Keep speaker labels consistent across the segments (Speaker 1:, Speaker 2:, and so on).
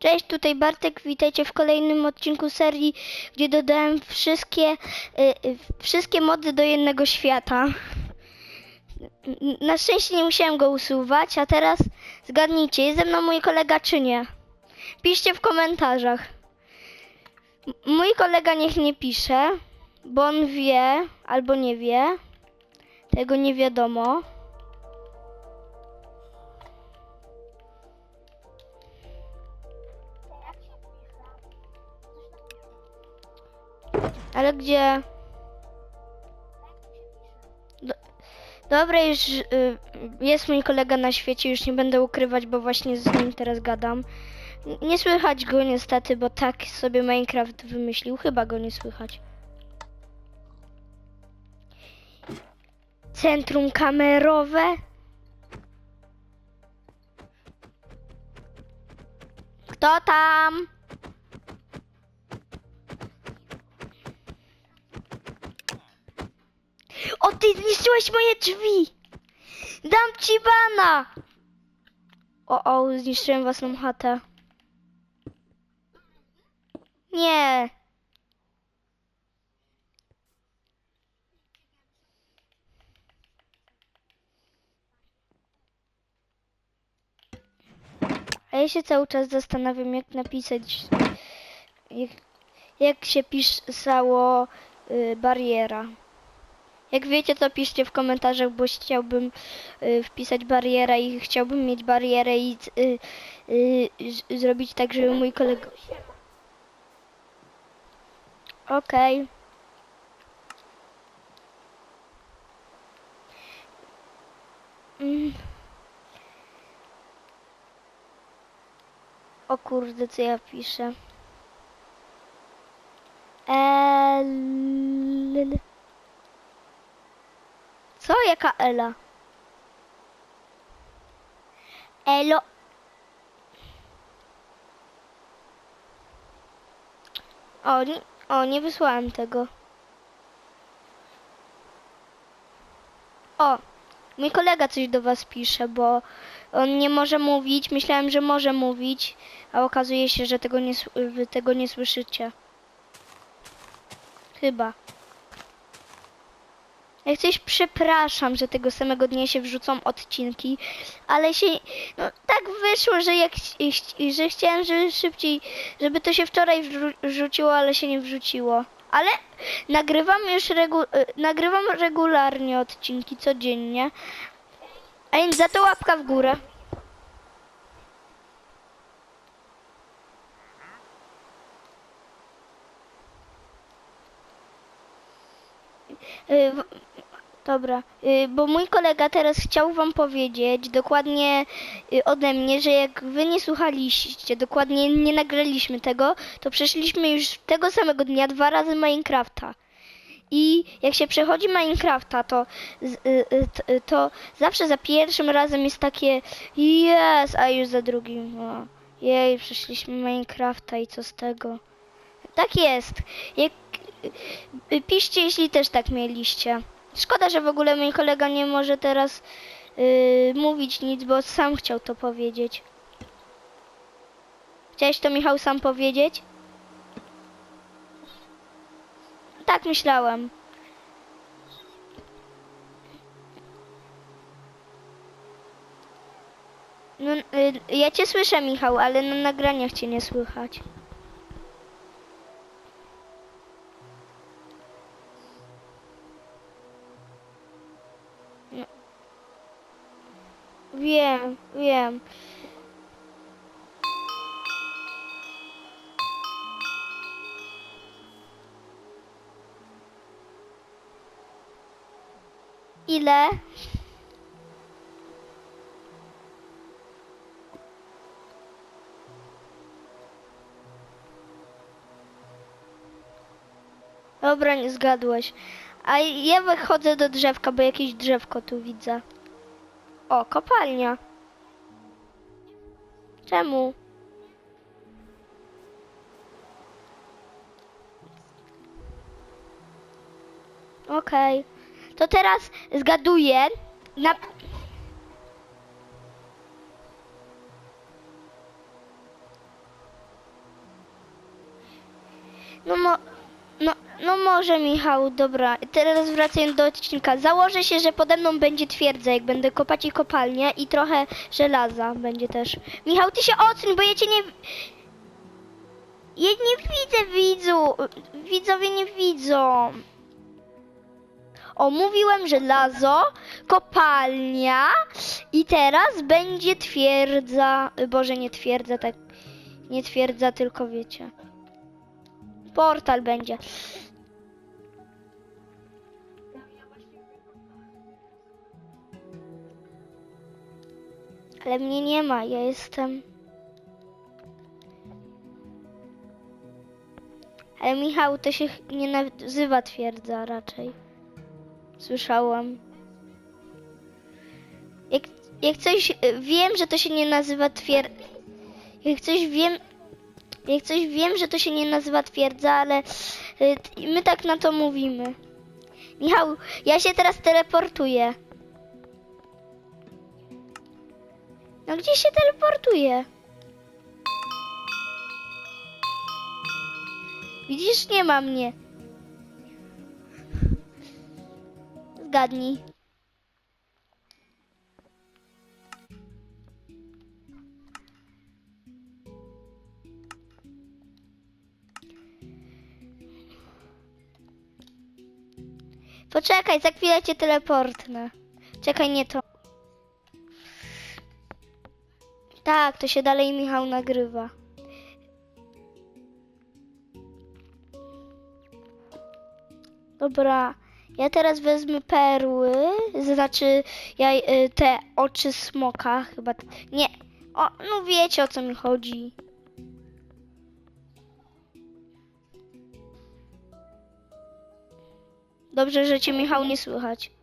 Speaker 1: Cześć, tutaj Bartek, witajcie w kolejnym odcinku serii, gdzie dodałem wszystkie, y, y, wszystkie mody do jednego świata. Na szczęście nie musiałem go usuwać, a teraz zgadnijcie, jest ze mną mój kolega czy nie? Piszcie w komentarzach. M- Mój kolega niech nie pisze, bo on wie albo nie wie. Tego nie wiadomo. Ale gdzie? Do, dobra, już y, jest mój kolega na świecie, już nie będę ukrywać, bo właśnie z nim teraz gadam. Nie słychać go niestety, bo tak sobie Minecraft wymyślił. Chyba go nie słychać. Centrum kamerowe. Kto tam? Zniszczyłeś moje drzwi! Dam ci bana! O, o, zniszczyłem własną chatę. Nie. A ja się cały czas zastanawiam, jak napisać, jak, jak się pisało y, bariera. Jak wiecie, to piszcie w komentarzach, bo chciałbym y, wpisać barierę i chciałbym mieć barierę i y, y, zrobić tak, żeby mój kolega... Okej. Mm. O kurde, co ja piszę? El... Co? Jaka Ela? Elo. O, nie, o, nie wysłałem tego. O, mój kolega coś do was pisze, bo on nie może mówić. Myślałem, że może mówić, a okazuje się, że tego nie, tego nie słyszycie. Chyba. Jak coś przepraszam, że tego samego dnia się wrzucą odcinki, ale się no, tak wyszło, że jak że chciałem, żeby szybciej, żeby to się wczoraj wrzu- wrzuciło, ale się nie wrzuciło. Ale nagrywam już regu- y, nagrywam regularnie odcinki codziennie. A więc za to łapka w górę. Y, w- Dobra, y, bo mój kolega teraz chciał wam powiedzieć dokładnie y, ode mnie, że jak wy nie słuchaliście, dokładnie nie nagraliśmy tego, to przeszliśmy już tego samego dnia dwa razy Minecrafta. I jak się przechodzi Minecrafta, to, y, to zawsze za pierwszym razem jest takie jest, a już za drugim o, jej, przeszliśmy Minecrafta i co z tego. Tak jest. Jak, piszcie, jeśli też tak mieliście. Szkoda, że w ogóle mój kolega nie może teraz y, mówić nic, bo sam chciał to powiedzieć. Chciałeś to, Michał, sam powiedzieć? Tak myślałem. No, y, ja cię słyszę, Michał, ale na nagraniach cię nie słychać. Wiem, wiem. Ile? Dobra, nie zgadłeś. A ja wychodzę do drzewka, bo jakieś drzewko tu widzę. O, kopalnia. Czemu? Okej. Okay. To teraz zgaduję na... No no, może Michał, dobra. Teraz wracając do odcinka. Założę się, że pode mną będzie twierdza, jak będę kopać i kopalnia i trochę żelaza będzie też. Michał, ty się odsuń, bo ja cię nie... Ja nie widzę widzu. Widzowie nie widzą. O, mówiłem żelazo, kopalnia i teraz będzie twierdza. Boże, nie twierdza, tak. Nie twierdza, tylko wiecie. Portal będzie. Ale mnie nie ma, ja jestem. Ale Michał, to się nie nazywa twierdza raczej. Słyszałam. Jak, jak coś y, wiem, że to się nie nazywa twierdza. Jak coś wiem. Jak coś wiem, że to się nie nazywa twierdza, ale y, my tak na to mówimy. Michał, ja się teraz teleportuję. No gdzie się teleportuję? Widzisz, nie ma mnie. Zgadnij. Poczekaj, za chwilę cię teleportnę. Czekaj, nie to. Tak, to się dalej Michał nagrywa. Dobra, ja teraz wezmę perły, znaczy ja y, te oczy smoka chyba. Nie, o, no wiecie o co mi chodzi. Dobrze, że cię Michał nie słychać.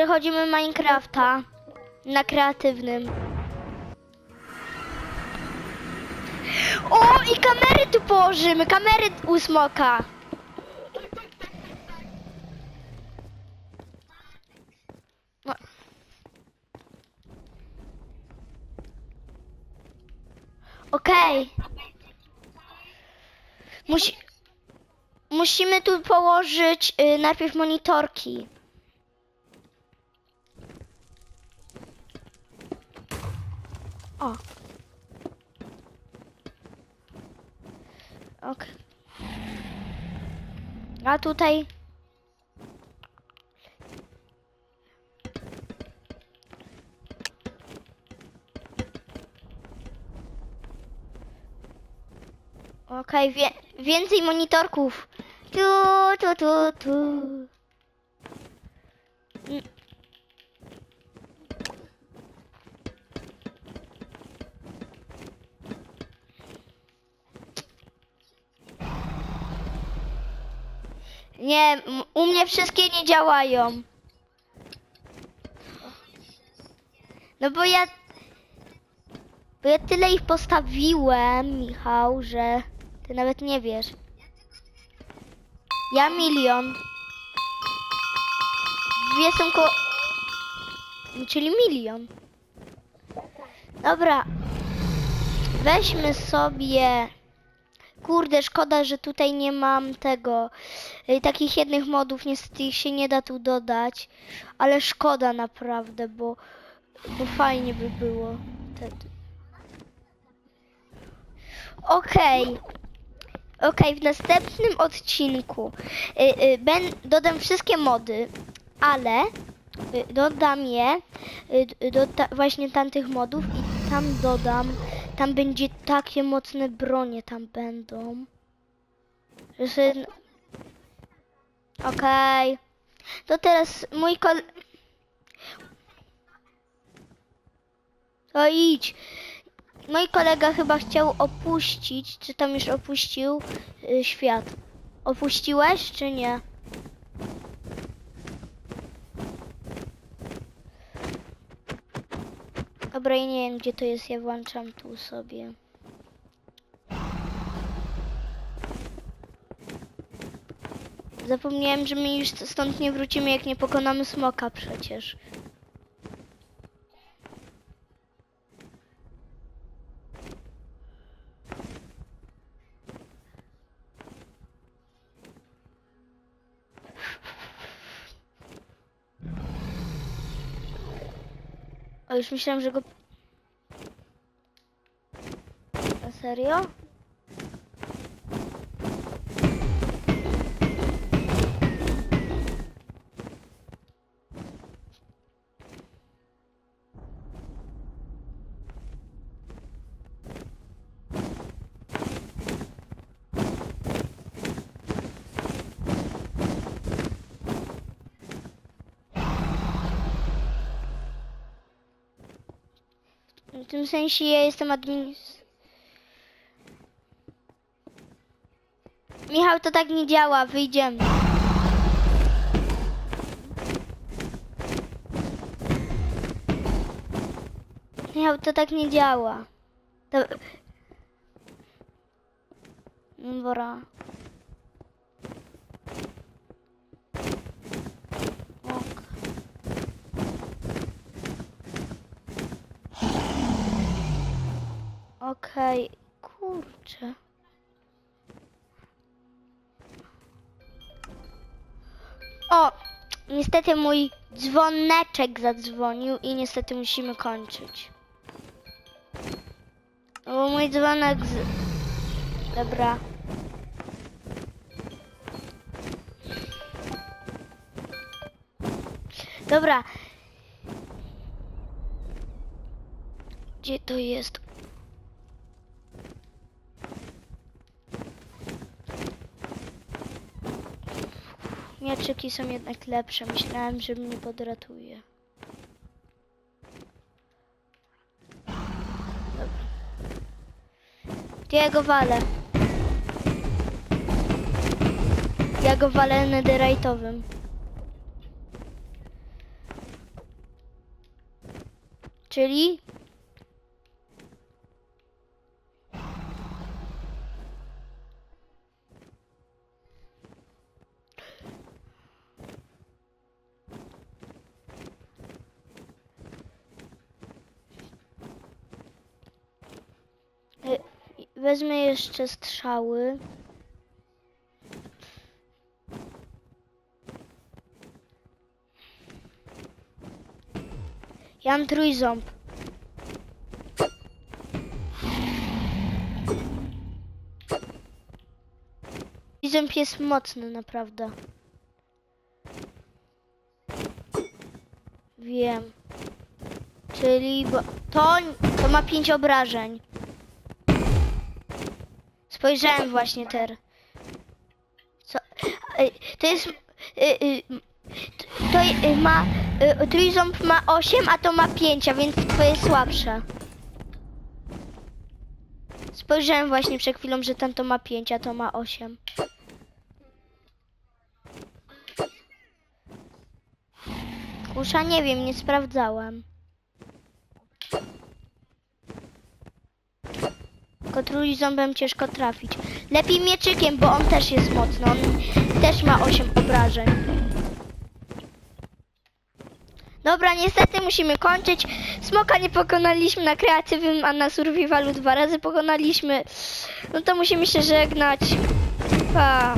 Speaker 1: Przechodzimy Minecrafta na kreatywnym. O, i kamery tu położymy, kamery u smoka. No. Okej. Musi... Musimy tu położyć y, najpierw monitorki. O. Ok. A tutaj. Okej, wie, więcej monitorków. Tu, tu, tu, tu. Nie, u mnie wszystkie nie działają. No bo ja. Bo ja tyle ich postawiłem, Michał, że ty nawet nie wiesz. Ja milion. Dwie są ko... Czyli milion. Dobra. Weźmy sobie... Kurde, szkoda, że tutaj nie mam tego. y, Takich jednych modów niestety ich się nie da tu dodać. Ale szkoda naprawdę, bo, bo fajnie by było. Wtedy. Okej. Okej, w następnym odcinku y, y, ben, dodam wszystkie mody, ale y, dodam je y, właśnie tamtych modów i tam dodam, tam będzie takie mocne bronie tam będą. Że sobie... Okej. To teraz mój kol... To idź. Mój kolega chyba chciał opuścić, czy tam już opuścił y, świat. Opuściłeś, czy nie? Dobra, ja nie wiem gdzie to jest, ja włączam tu sobie. Zapomniałem, że my już stąd nie wrócimy, jak nie pokonamy smoka przecież. Już myślałem, że go... A serio? W tym sensie ja jestem administratorem. Michał, to tak nie działa, wyjdziemy. Michał, to tak nie działa. To... Dobra. Okej, kurczę. O, niestety mój dzwoneczek zadzwonił i niestety musimy kończyć. No Bo mój dzwonek z... Dobra. Dobra. Gdzie to jest? Mieczyki są jednak lepsze. Myślałem, że mnie podratuje. Ja go walę? Ja go walę netherite'owym. Czyli? Wezmę jeszcze strzały. Ja mam trójząb. Trójząb jest mocny, naprawdę. Wiem. Czyli bo to, to ma pięć obrażeń. Spojrzałem właśnie teraz. Co? To jest. y, y, To y, ma. Trójząb ma 8, a to ma 5, a więc to jest słabsze. Spojrzałem właśnie przed chwilą, że ten to ma 5, a to ma 8. Kusza nie wiem, nie sprawdzałem. Tylko trójząbem ciężko trafić. Lepiej mieczykiem, bo on też jest mocny. On też ma 8 obrażeń. Dobra, niestety musimy kończyć. Smoka nie pokonaliśmy na kreatywnym, a na survivalu dwa razy pokonaliśmy. No to musimy się żegnać. Pa.